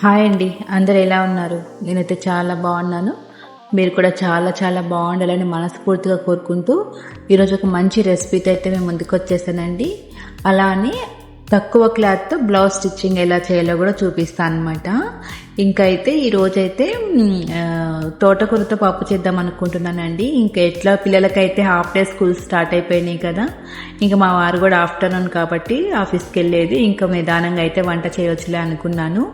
Hi అండి. అందరు ఎలా ఉన్నారు? నేనైతే చాలా బాగున్నాను. మీరు కూడా చాలా చాలా బాగుండాలని మనస్ఫూర్తిగా కోరుకుంటూ ఈరోజు ఒక మంచి రెసిపీతో అయితే మేము ముందుకు వచ్చేసానండి. అలానే తక్కువ క్లాత్తో బ్లౌజ్ స్టిచ్చింగ్ ఎలా చేయాలో కూడా చూపిస్తాను అనమాట ఇంకా అయితే ఈరోజైతే తోటకూరతో పప్పు చేద్దాం అనుకుంటున్నానండి. ఇంకా ఎట్లా పిల్లలకైతే హాఫ్ డే స్కూల్ స్టార్ట్ అయిపోయినాయి కదా ఇంకా మా వారు కూడా ఆఫ్టర్నూన్ కాబట్టి ఆఫీస్కి వెళ్ళేది ఇంకా నిదానంగా అయితే వంట చేయవచ్చులే అనుకున్నాను.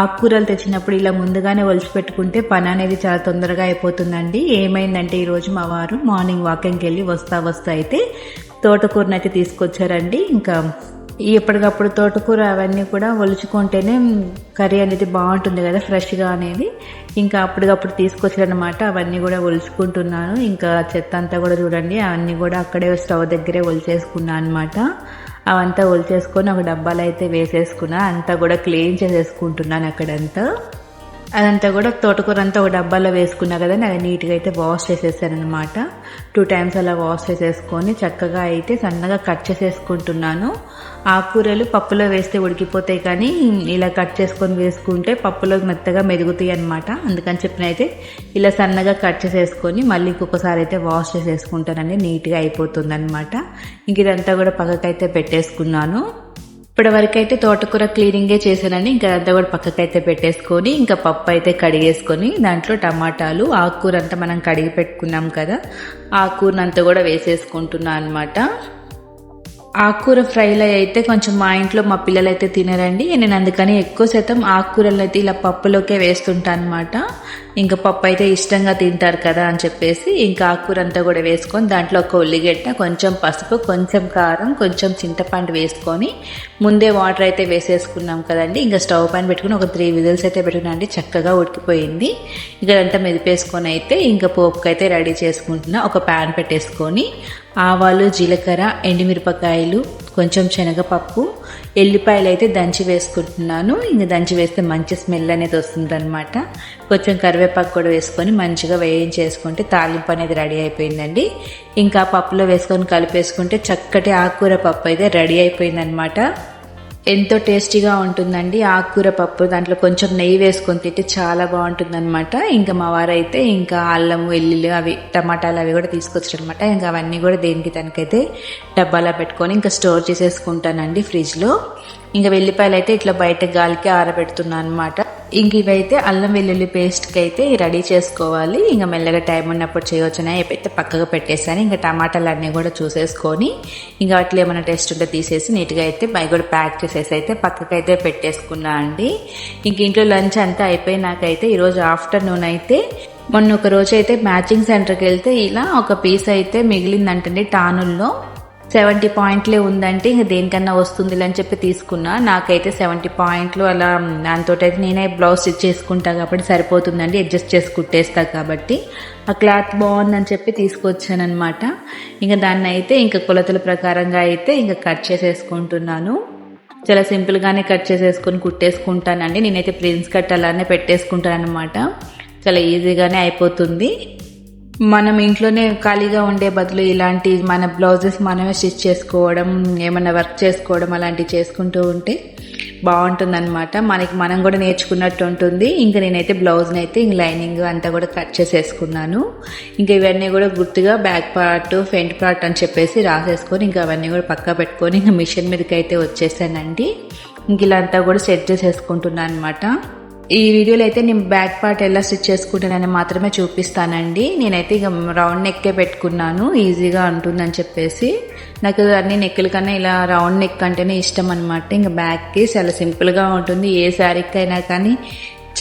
ఆకుకూరలు తెచ్చినప్పుడు ఇలా ముందుగానే ఒలిచి పెట్టుకుంటే పని అనేది చాలా తొందరగా అయిపోతుందండి. ఏమైందంటే ఈరోజు మా వారు మార్నింగ్ వాకింగ్కి వెళ్ళి వస్తా వస్తా అయితే తోటకూరనైతే తీసుకొచ్చారండి. ఇంకా ఎప్పటికప్పుడు తోటకూర అవన్నీ కూడా ఒలుచుకుంటేనే కర్రీ అనేది బాగుంటుంది కదా ఫ్రెష్గా అనేది. ఇంకా అప్పటికప్పుడు తీసుకొచ్చారనమాట అవన్నీ కూడా ఒలుచుకుంటున్నాను. ఇంకా చెత్త అంతా కూడా చూడండి అవన్నీ కూడా అక్కడే స్టవ్ దగ్గరే ఒలిచేసుకున్నాను అనమాట అవంతా ఒలిచేసుకొని ఒక డబ్బాలో అయితే వేసేసుకున్నా అంతా కూడా క్లీన్ చేసేసుకుంటున్నాను అక్కడంతా. అదంతా కూడా తోటకూర అంతా ఒక డబ్బాలో వేసుకున్నా కదా అది నీట్గా అయితే వాష్ చేసేసానమాట టూ టైమ్స్ అలా వాష్ చేసేసుకొని చక్కగా అయితే సన్నగా కట్ చేసేసుకుంటున్నాను. ఆకుకూరలు పప్పులో వేస్తే ఉడికిపోతాయి కానీ ఇలా కట్ చేసుకొని వేసుకుంటే పప్పులో మెత్తగా మెరుగుతాయి అనమాట అందుకని చెప్పిన అయితే ఇలా సన్నగా కట్ చేసేసుకొని మళ్ళీ ఇంకొకసారి అయితే వాష్ చేసేసుకుంటానండి నీట్గా అయిపోతుంది అనమాట ఇంక ఇదంతా కూడా పక్కకైతే పెట్టేసుకున్నాను. ఇప్పటివరకైతే అయితే తోటకూర క్లీనింగే చేశానండి ఇంకా అంతా కూడా పక్కకైతే పెట్టేసుకొని ఇంకా పప్పు అయితే కడిగేసుకొని దాంట్లో టమాటాలు ఆకుకూర అంతా మనం కడిగి పెట్టుకున్నాం కదా ఆకుకూరనంతా కూడా వేసేసుకుంటున్నాను అనమాట ఆకుకూర ఫ్రైలో అయితే కొంచెం మా ఇంట్లో మా పిల్లలు అయితే తినరండి. నేను అందుకని ఎక్కువ శాతం ఆకుకూరలు అయితే ఇలా పప్పులోకే వేస్తుంటాను అనమాట ఇంకా పప్పు అయితే ఇష్టంగా తింటారు కదా అని చెప్పేసి ఇంకా ఆకుకూర అంతా కూడా వేసుకొని దాంట్లో ఒక ఉల్లిగడ్డ కొంచెం పసుపు కొంచెం కారం కొంచెం చింతపండు వేసుకొని ముందే వాటర్ అయితే వేసేసుకున్నాం కదండి. ఇంకా స్టవ్ పైన పెట్టుకుని ఒక త్రీ విజిల్స్ అయితే పెట్టుకున్నాండి చక్కగా ఉడికిపోయింది. ఇంకా అదంతా మెదిపేసుకొని అయితే ఇంకా పోపుకి అయితే రెడీ చేసుకుంటున్నా. ఒక ప్యాన్ పెట్టేసుకొని ఆవాలు జీలకర్ర ఎండుమిరపకాయలు కొంచెం శనగపప్పు ఎల్లిపాయలు అయితే దంచి వేసుకుంటున్నాను. ఇంకా దంచి వేస్తే మంచి స్మెల్ అనేది వస్తుందనమాట కొంచెం కరివేపాకు కూడా వేసుకొని మంచిగా వేయించేసుకుంటే తాలింపు అనేది రెడీ అయిపోయిందండి. ఇంకా పప్పులో వేసుకొని కలిపేసుకుంటే చక్కటి ఆకుకూర పప్పు అయితే రెడీ అయిపోయిందనమాట ఎంతో టేస్టీగా ఉంటుందండి. ఆకుకూర పప్పు దాంట్లో కొంచెం నెయ్యి వేసుకొని తింటే చాలా బాగుంటుంది అనమాట ఇంకా మా వారైతే ఇంకా అల్లం వెల్లుల్లి అవి టమాటాలు అవి కూడా తీసుకొచ్చారనమాట ఇంకా అవన్నీ కూడా దేనికి దానికైతే డబ్బాలో పెట్టుకొని ఇంకా స్టోర్ చేసేసుకుంటానండి ఫ్రిడ్జ్లో. ఇంకా వెల్లిపాయలు అయితే ఇట్లా బయట గాలికి ఆరబెడుతున్నాను అనమాట ఇంక ఇవైతే అల్లం వెల్లుల్లి పేస్ట్కి అయితే రెడీ చేసుకోవాలి. ఇంకా మెల్లగా టైం ఉన్నప్పుడు చేయవచ్చునే అయితే పక్కగా పెట్టేసాను ఇంకా టమాటాలు అన్నీ కూడా చూసేసుకొని ఇంకా వాటిలో ఏమైనా టేస్ట్ ఉంటే తీసేసి నీట్గా అయితే బై కూడా ప్యాక్ చేసేసి అయితే పక్కకు అయితే పెట్టేసుకున్నా అండి. ఇంక ఇంట్లో లంచ్ అంతా అయిపోయినాకైతే ఈరోజు ఆఫ్టర్నూన్ అయితే మొన్న ఒక రోజు అయితే మ్యాచింగ్ సెంటర్కి వెళ్తే ఇలా ఒక పీస్ అయితే మిగిలిందంటండి టానుల్లో. సెవెంటీ పాయింట్లే ఉందంటే ఇంకా దేనికన్నా వస్తుంది అని చెప్పి తీసుకున్నా. నాకైతే సెవెంటీ పాయింట్లు అలా దాంతో అయితే నేనే బ్లౌజ్ స్టిచ్ చేసుకుంటా కాబట్టి సరిపోతుందండి. అడ్జస్ట్ చేసి కుట్టేస్తా కాబట్టి. ఆ క్లాత్ బాగుందని చెప్పి తీసుకొచ్చాను అనమాట ఇంకా దాన్ని అయితే ఇంకా కొలతల ప్రకారంగా అయితే ఇంకా కట్ చేసేసుకుంటున్నాను. చాలా సింపుల్గానే కట్ చేసేసుకొని కుట్టేసుకుంటానండి. నేనైతే ప్రిన్స్ కట్ అలానే పెట్టేసుకుంటాను అనమాట చాలా ఈజీగానే అయిపోతుంది. మనం ఇంట్లోనే ఖాళీగా ఉండే బదులు ఇలాంటి మన బ్లౌజెస్ మనమే స్టిచ్ చేసుకోవడం ఏమైనా వర్క్ చేసుకోవడం అలాంటివి చేసుకుంటూ ఉంటే బాగుంటుంది అనమాట మనకి మనం కూడా నేర్చుకున్నట్టు ఉంటుంది. ఇంకా నేనైతే బ్లౌజ్ని అయితే ఇంక లైనింగ్ అంతా కూడా కట్ చేసేసుకున్నాను. ఇంకా ఇవన్నీ కూడా గుర్తుగా బ్యాక్ పార్ట్ ఫ్రంట్ పార్ట్ అని చెప్పేసి రాసేసుకొని ఇంకా అవన్నీ కూడా పక్కా పెట్టుకొని ఇంకా మిషన్ మీదకి అయితే వచ్చేసానండి. ఇంక ఇలా అంతా కూడా సెట్ చేసేసుకుంటున్నాను అనమాట ఈ వీడియోలో అయితే నేను బ్యాక్ పార్ట్ ఎలా స్టిచ్ చేసుకుంటానని మాత్రమే చూపిస్తానండి. నేనైతే ఇక రౌండ్ నెక్కే పెట్టుకున్నాను ఈజీగా ఉంటుందని చెప్పేసి. నాకు అన్ని నెక్కుల కన్నా ఇలా రౌండ్ నెక్ అంటేనే ఇష్టం అనమాట ఇంకా బ్యాక్కి చాలా సింపుల్గా ఉంటుంది ఏ శారీకి అయినా కానీ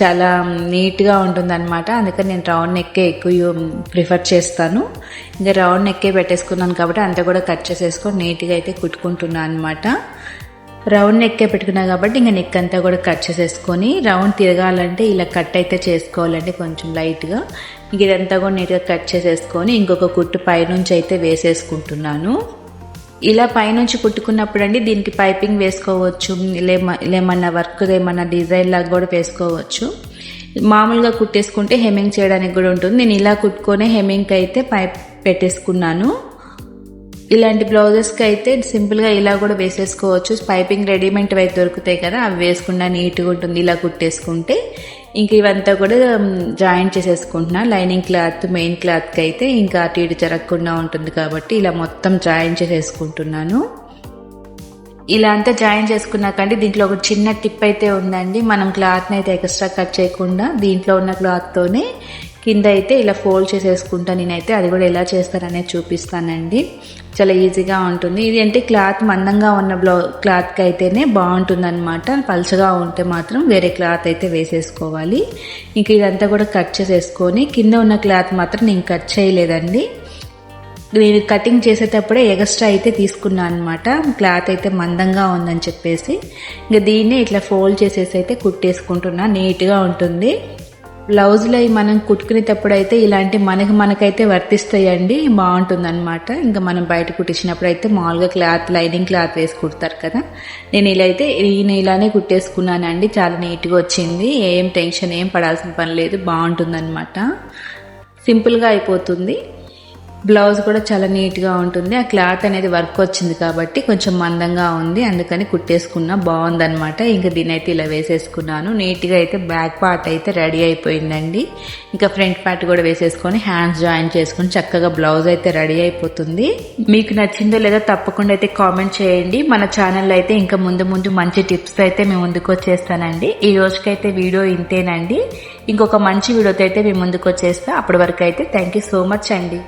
చాలా నీట్గా ఉంటుంది అనమాట అందుకని నేను రౌండ్ నెక్కే ఎక్కువ ప్రిఫర్ చేస్తాను. ఇంకా రౌండ్ నెక్కే పెట్టేసుకున్నాను కాబట్టి అంతా కూడా కట్ చేసేసుకొని నీట్గా అయితే కుట్టుకుంటున్నాను అనమాట రౌండ్ నెక్కే పెట్టుకున్నా కాబట్టి ఇంకా నెక్ అంతా కూడా కట్ చేసేసుకొని రౌండ్ తిరగాలంటే ఇలా కట్ అయితే చేసుకోవాలంటే కొంచెం లైట్గా ఇంక ఇదంతా కూడా నీట్గా కట్ చేసేసుకొని ఇంకొక కుట్టు పైనుంచి అయితే వేసేసుకుంటున్నాను. ఇలా పైనుంచి కుట్టుకున్నప్పుడు అండి దీనికి పైపింగ్ వేసుకోవచ్చు లేమన్నా వర్క్ ఏమన్నా డిజైన్ లాగా కూడా వేసుకోవచ్చు. మామూలుగా కుట్టేసుకుంటే హెమ్మింగ్ చేయడానికి కూడా ఉంటుంది. నేను ఇలా కుట్టుకొని హెమ్మింగ్కి అయితే పైప్ పెట్టేసుకున్నాను. ఇలాంటి బ్లౌజెస్కి అయితే సింపుల్గా ఇలా కూడా వేసేసుకోవచ్చు. పైపింగ్ రెడీమేడ్ అయితే దొరుకుతాయి కదా అవి వేసుకున్నా నీట్గా ఉంటుంది ఇలా కుట్టేసుకుంటే. ఇంక ఇవంతా కూడా జాయింట్ చేసేసుకుంటున్నా. లైనింగ్ క్లాత్ మెయిన్ క్లాత్కి అయితే ఇంకా అటు ఇటు జరగకుండా ఉంటుంది కాబట్టి ఇలా మొత్తం జాయిన్ చేసేసుకుంటున్నాను. ఇలా అంతా జాయిన్ చేసుకున్నాకంటే దీంట్లో ఒక చిన్న టిప్ అయితే ఉందండి. మనం క్లాత్ని అయితే ఎక్స్ట్రా కట్ చేయకుండా దీంట్లో ఉన్న క్లాత్తోనే కింద అయితే ఇలా ఫోల్డ్ చేసేసుకుంటా నేనైతే అది కూడా ఎలా చేస్తారనేది చూపిస్తానండి. చాలా ఈజీగా ఉంటుంది. ఇది అంటే క్లాత్ మందంగా ఉన్న బ్లౌ క్లాత్కి అయితేనే బాగుంటుంది అనమాట పలుచగా ఉంటే మాత్రం వేరే క్లాత్ అయితే వేసేసుకోవాలి. ఇంక ఇదంతా కూడా కట్ చేసేసుకొని కింద ఉన్న క్లాత్ మాత్రం నేను కట్ చేయలేదండి. నేను కటింగ్ చేసేటప్పుడే ఎగస్ట్రా అయితే తీసుకున్నాను అనమాట క్లాత్ అయితే మందంగా ఉందని చెప్పేసి. ఇంకా దీన్ని ఇట్లా ఫోల్డ్ చేసేసి అయితే కుట్టేసుకుంటున్నా. నీట్గా ఉంటుంది. బ్లౌజ్లో మనం కుట్టుకునేటప్పుడు అయితే ఇలాంటి మనకి మనకైతే వర్తిస్తాయండి బాగుంటుందన్నమాట. ఇంకా మనం బయట కుట్టించినప్పుడు అయితే మామూలుగా క్లాత్ లైనింగ్ క్లాత్ వేసి కుడతారు కదా. నేను ఇలా అయితే నేను ఇలానే కుట్టేసుకున్నానండి చాలా నీట్గా వచ్చింది. ఏం టెన్షన్ ఏం పడాల్సిన పని లేదు బాగుంటుంది అనమాట సింపుల్గా అయిపోతుంది. బ్లౌజ్ కూడా చాలా నీట్గా ఉంటుంది. ఆ క్లాత్ అనేది వర్క్ వచ్చింది కాబట్టి కొంచెం మందంగా ఉంది. అందుకని కుట్టేసుకున్నా బాగుందనమాట ఇంకా దీని అయితే ఇలా వేసేసుకున్నాను. నీట్గా అయితే బ్యాక్ పార్ట్ అయితే రెడీ అయిపోయిందండి. ఇంకా ఫ్రంట్ పార్ట్ కూడా వేసేసుకొని హ్యాండ్స్ జాయిన్ చేసుకొని చక్కగా బ్లౌజ్ అయితే రెడీ అయిపోతుంది. మీకు నచ్చిందో లేదో తప్పకుండా అయితే కామెంట్ చేయండి. మన ఛానల్లో అయితే ఇంకా ముందు ముందు మంచి టిప్స్ అయితే మేము ముందుకు వచ్చేస్తానండి. ఈ రోజుకైతే వీడియో ఇంతేనండి. ఇంకొక మంచి వీడియోతో అయితే మేము ముందుకు వచ్చేస్తా. అప్పటి వరకు అయితే థ్యాంక్ యూ సో మచ్ అండి.